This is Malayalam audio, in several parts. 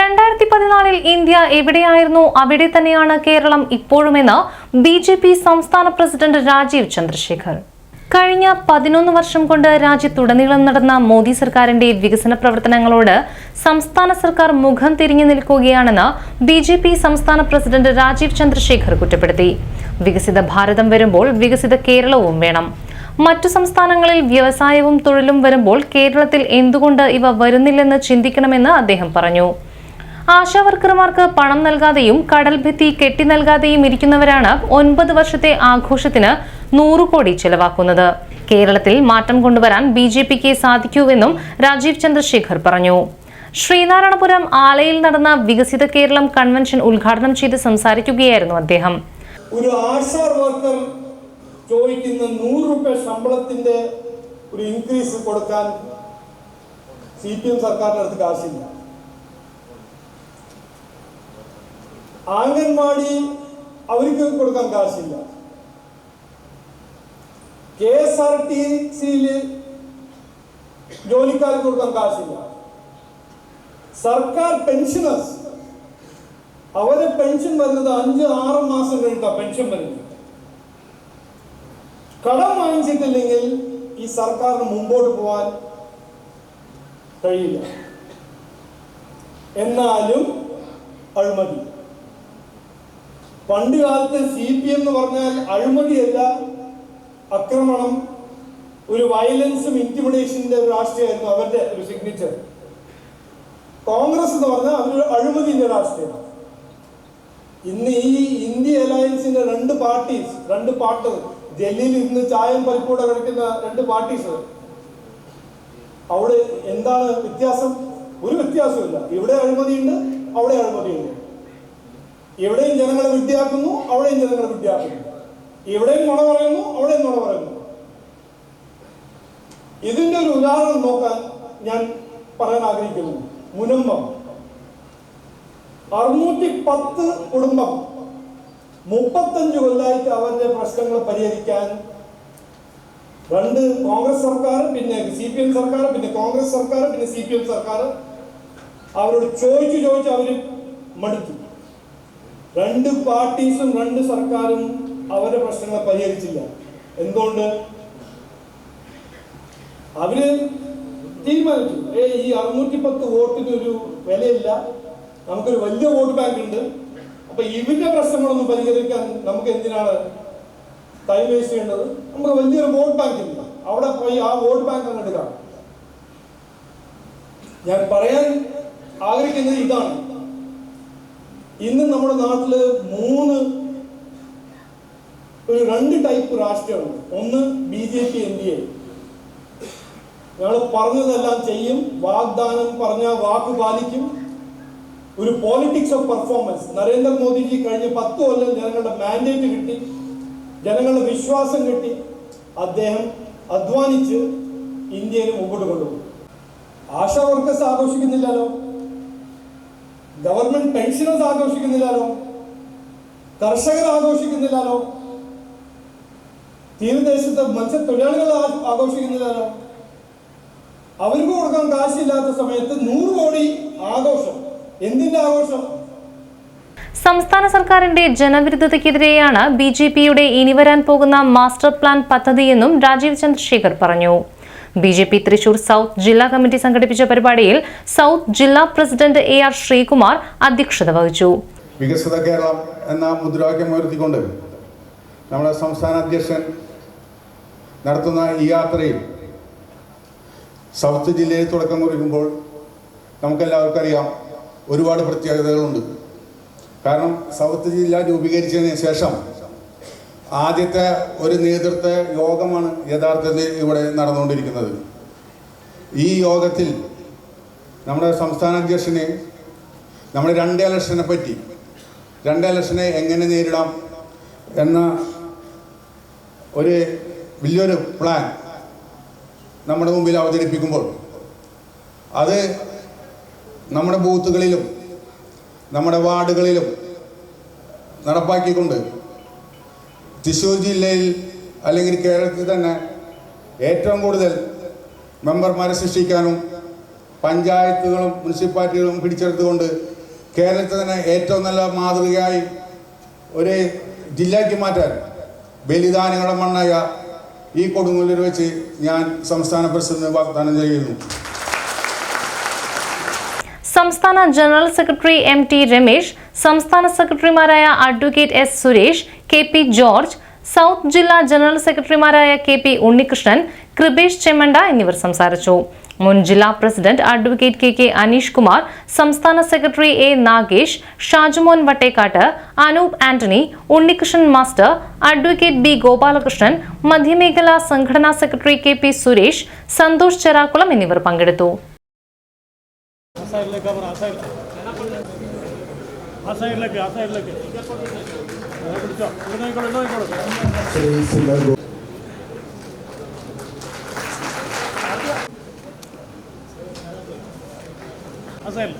രണ്ടായിരത്തി പതിനാലിൽ ഇന്ത്യ എവിടെയായിരുന്നു? അവിടെ തന്നെയാണ് കേരളം ഇപ്പോഴുമെന്ന് ബി ജെ പി സംസ്ഥാന പ്രസിഡന്റ് രാജീവ് ചന്ദ്രശേഖർ. കഴിഞ്ഞ പതിനൊന്ന് വർഷം കൊണ്ട് രാജ്യത്തുടനീളം നടന്ന മോദി സർക്കാരിന്റെ വികസന പ്രവർത്തനങ്ങളോട് സംസ്ഥാന സർക്കാർ മുഖം തിരിഞ്ഞു നിൽക്കുകയാണെന്ന് ബി ജെ പി സംസ്ഥാന പ്രസിഡന്റ് രാജീവ് ചന്ദ്രശേഖർ കുറ്റപ്പെടുത്തി. വികസിത ഭാരതം വരുമ്പോൾ വികസിത കേരളവും വേണം. മറ്റു സംസ്ഥാനങ്ങളിൽ വ്യവസായവും തൊഴിലും വരുമ്പോൾ കേരളത്തിൽ എന്തുകൊണ്ട് ഇവ വരുന്നില്ലെന്ന് ചിന്തിക്കണമെന്ന് അദ്ദേഹം പറഞ്ഞു. ആശാവർക്കർമാർക്ക് പണം നൽകാതെയും കടൽ ഭിത്തി കെട്ടി നൽകാതെയും ഇരിക്കുന്നവരാണ് ഒൻപത് വർഷത്തെ ആഘോഷത്തിന് നൂറ് കോടി ചെലവാക്കുന്നത്. കേരളത്തിൽ മാറ്റം കൊണ്ടുവരാൻ ബി ജെ പിക്ക് സാധിക്കൂവെന്നും രാജീവ് ചന്ദ്രശേഖർ പറഞ്ഞു. ശ്രീനാരായണപുരം ആലയിൽ നടന്ന വികസിത കേരളം കൺവെൻഷൻ ഉദ്ഘാടനം ചെയ്ത് സംസാരിക്കുകയായിരുന്നു അദ്ദേഹം. ഒരു ചോദിക്കുന്ന രൂപ ശമ്പളത്തിന്റെ ഒരു ഇൻക്രീസ് കൊടുക്കാൻ സി പി എം സർക്കാരിന്റെ അടുത്ത് കാശില്ല. ആംഗൻവാടി അവർക്ക് കൊടുക്കാൻ കാശില്ല. കെ എസ് ആർ ടി സിയിൽ ജോലിക്കാർക്ക് കൊടുക്കാൻ കാശില്ല. സർക്കാർ പെൻഷനേഴ്സ് അവരെ പെൻഷൻ വരുന്നത് അഞ്ച് ആറ് മാസം കഴിഞ്ഞിട്ടാണ് പെൻഷൻ വരുന്നത്. കടം വാങ്ങിച്ചിട്ടില്ലെങ്കിൽ ഈ സർക്കാരിന് മുമ്പോട്ട് പോവാൻ കഴിയില്ല. എന്നാലും അഴിമതി. പണ്ട് കാലത്ത് സി പി എം എന്ന് പറഞ്ഞാൽ അഴിമതിയല്ല ആക്രമണം ഒരു വയലൻസും ഇന്റിമിഡേഷന്റെ ഒരു രാഷ്ട്രീയമായിരുന്നു അവരുടെ ഒരു സിഗ്നേച്ചർ കോൺഗ്രസ് എന്ന് പറഞ്ഞാൽ അവരൊരു അഴിമതിന്റെ രാഷ്ട്രീയമാണ്. ഇന്ന് ഈ ഇന്ത്യ അലയൻസിന്റെ രണ്ട് പാർട്ടീസ് രണ്ട് പാർട്ട് ഡൽഹിയിൽ ഇന്ന് ചായം പരിപ്പൂടെ കിടക്കുന്ന രണ്ട് പാർട്ടീസ് അവിടെ എന്താണ് വ്യത്യാസം? ഒരു വ്യത്യാസമില്ല ഇവിടെ അഴിമതിയുണ്ട് അവിടെ അഴിമതിയുണ്ട്. ഇവിടെയും ജനങ്ങളെ വിദ്യാക്കുന്നു അവിടെയും ജനങ്ങളെ വിദ്യാക്കുന്നു ഇവിടെയും നുണ പറയുന്നു അവിടെയും നുണ പറയുന്നു. ഇതിന്റെ ഒരു ഉദാഹരണം നോക്കാൻ ഞാൻ പറയാൻ ആഗ്രഹിക്കുന്നു. മുനമ്പം. അറുന്നൂറ്റി പത്ത് കുടുംബം. മുപ്പത്തഞ്ച് കൊല്ലായിട്ട് അവരുടെ പ്രശ്നങ്ങൾ പരിഹരിക്കാൻ രണ്ട് കോൺഗ്രസ് സർക്കാർ പിന്നെ സി പി എം സർക്കാർ പിന്നെ കോൺഗ്രസ് സർക്കാർ പിന്നെ സി പി എം സർക്കാർ അവരോട് ചോദിച്ചു ചോദിച്ച് അവർ മടുത്തു. രണ്ട് പാർട്ടീസും രണ്ട് സർക്കാരും അവരുടെ പ്രശ്നങ്ങളെ പരിഹരിച്ചില്ല. എന്തുകൊണ്ട്? അവർ തീരുമാനിച്ചു. ഏ ഈ അറുന്നൂറ്റി പത്ത് വോട്ടിന് ഒരു വിലയില്ല. നമുക്കൊരു വലിയ വോട്ട് ബാങ്ക് ഉണ്ട്. അപ്പൊ ഇവരുടെ പ്രശ്നങ്ങളൊന്നും പരിഹരിക്കാൻ നമുക്ക് എന്തിനാണ് ടൈം വേസ്റ്റ് ചെയ്യേണ്ടത്? നമുക്ക് വലിയൊരു വോട്ട് ബാങ്ക് ഇല്ല. അവിടെ പോയി ആ വോട്ട് ബാങ്ക് അങ്ങോട്ട് കാണും. ഞാൻ പറയാൻ ആഗ്രഹിക്കുന്നത് ഇതാണ്. ഇന്ന് നമ്മുടെ നാട്ടിൽ മൂന്ന് ഒരു രണ്ട് ടൈപ്പ് രാഷ്ട്രീയമുണ്ട്. ഒന്ന് B J P N D A. ഞങ്ങൾ പറഞ്ഞതെല്ലാം ചെയ്യും. വാഗ്ദാനം പറഞ്ഞ വാക്ക് പാലിക്കും. ഒരു പോളിറ്റിക്സ് ഓഫ് പെർഫോമൻസ് നരേന്ദ്രമോദിജി കഴിഞ്ഞ പത്ത് കൊല്ലം ജനങ്ങളുടെ മാൻഡേറ്റ് കിട്ടി. ജനങ്ങളുടെ വിശ്വാസം കിട്ടി. അദ്ദേഹം അധ്വാനിച്ച് ഇന്ത്യയിൽ മുമ്പോട്ട് കൊണ്ടുപോകും ആശാ വർക്കേഴ്സ് ആഘോഷിക്കുന്നില്ലല്ലോ? ഗവൺമെന്റ് പെൻഷനേഴ്സ് ആഘോഷിക്കുന്നില്ലല്ലോ? കർഷകർ ആഘോഷിക്കുന്നില്ലല്ലോ? തീരദേശത്തെ മത്സ്യത്തൊഴിലാളികൾ ആഘോഷിക്കുന്നില്ലല്ലോ? അവർക്ക് കൊടുക്കാൻ കാശില്ലാത്ത സമയത്ത് നൂറ് കോടി ആഘോഷം. എന്തിന്റെ ആഘോഷം? സംസ്ഥാന സർക്കാരിന്റെ ജനവിരുദ്ധതയ്ക്കെതിരെയാണ് ബി ജെ പിയുടെ ഇനി വരാൻ പോകുന്ന മാസ്റ്റർ പ്ലാൻ പദ്ധതിയെന്നും രാജീവ് ചന്ദ്രശേഖർ പറഞ്ഞു. B J P Thrissur south ജില്ലാ കമ്മിറ്റി സംഘടിപ്പിച്ച പരിപാടിയിൽ സൗത്ത് ജില്ലാ പ്രസിഡന്റ് എ ആർ ശ്രീകുമാർ അധ്യക്ഷത വഹിച്ചു. വികസിത കേരളം എന്ന മുദ്രാവാക്യം ഉയർത്തിക്കൊണ്ട് നമ്മുടെ സംസ്ഥാന അധ്യക്ഷൻ നടത്തുന്ന ഈ യാത്രയിൽ സൗത്ത് ജില്ലയിൽ തുടക്കം കുറിക്കുമ്പോൾ നമുക്കെല്ലാവർക്കും അറിയാം ഒരുപാട് പ്രത്യേകതകളുണ്ട്. കാരണം സൗത്ത് ജില്ല രൂപീകരിച്ചതിന് ശേഷം ആദ്യത്തെ ഒരു നേതൃത്വ യോഗമാണ് യഥാർത്ഥത്തിൽ ഇവിടെ നടന്നുകൊണ്ടിരിക്കുന്നത്. ഈ യോഗത്തിൽ നമ്മുടെ സംസ്ഥാന അധ്യക്ഷനെ നമ്മൾ രണ്ട് ഇലക്ഷനെ പറ്റി രണ്ട് ഇലക്ഷനെ എങ്ങനെ നേരിടാം എന്ന ഒരു വലിയൊരു പ്ലാൻ നമ്മുടെ മുമ്പിൽ അവതരിപ്പിക്കുമ്പോൾ അത് നമ്മുടെ ബൂത്തുകളിലും നമ്മുടെ വാർഡുകളിലും നടപ്പാക്കിക്കൊണ്ട് തൃശ്ശൂർ ജില്ലയിൽ അല്ലെങ്കിൽ കേരളത്തിൽ തന്നെ ഏറ്റവും കൂടുതൽ മെമ്പർമാരെ സൃഷ്ടിക്കാനും പഞ്ചായത്തുകളും മുനിസിപ്പാലിറ്റികളും പിടിച്ചെടുത്തുകൊണ്ട് കേരളത്തിൽ തന്നെ ഏറ്റവും നല്ല മാതൃകയായി ഒരു ജില്ലയ്ക്ക് മാറ്റാൻ ബലിദാനങ്ങളുടെ മണ്ണായ ഈ കൊടുങ്ങല്ലൂർ വെച്ച് ഞാൻ സംസ്ഥാന പ്രസിഡന്റ് വാഗ്ദാനം ചെയ്യുന്നു. സംസ്ഥാന general secretary M T Ramesh സംസ്ഥാന സെക്രട്ടറിമാരായ advocate S Suresh K P George south ജില്ലാ ജനറൽ സെക്രട്ടറിമാരായ കെ പി ഉണ്ണികൃഷ്ണൻ കൃപേഷ് ചെമ്മണ്ട എന്നിവർ സംസാരിച്ചു. മുൻ ജില്ലാ president advocate K K Aneesh Kumar സംസ്ഥാന secretary A Nagesh Shajumon Vattekkat Anoop Antony Unnikrishnan master advocate B Gopalakrishnan മധ്യമേഖലാ സംഘടനാ secretary K P Suresh Santhosh Cherakulam എന്നിവർ പങ്കെടുത്തു. ആ സൈഡിലേക്ക് ആ സൈഡിലേക്ക്. പിടിച്ചോ ഇവിടെ നോക്കിക്കോളൂ ഇവിടെ ആ സൈഡിൽ.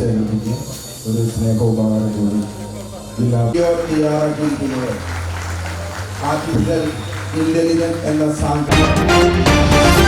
സേവിപ്പിച്ച് ഒരു സ്നേഹോപകാരം കൂടി ജില്ലാ തയ്യാറാക്കിയിരിക്കുന്നത് ആർട്ടിഫിഷ്യൽ ഇന്റലിജൻസ് എന്ന സാങ്കേതിക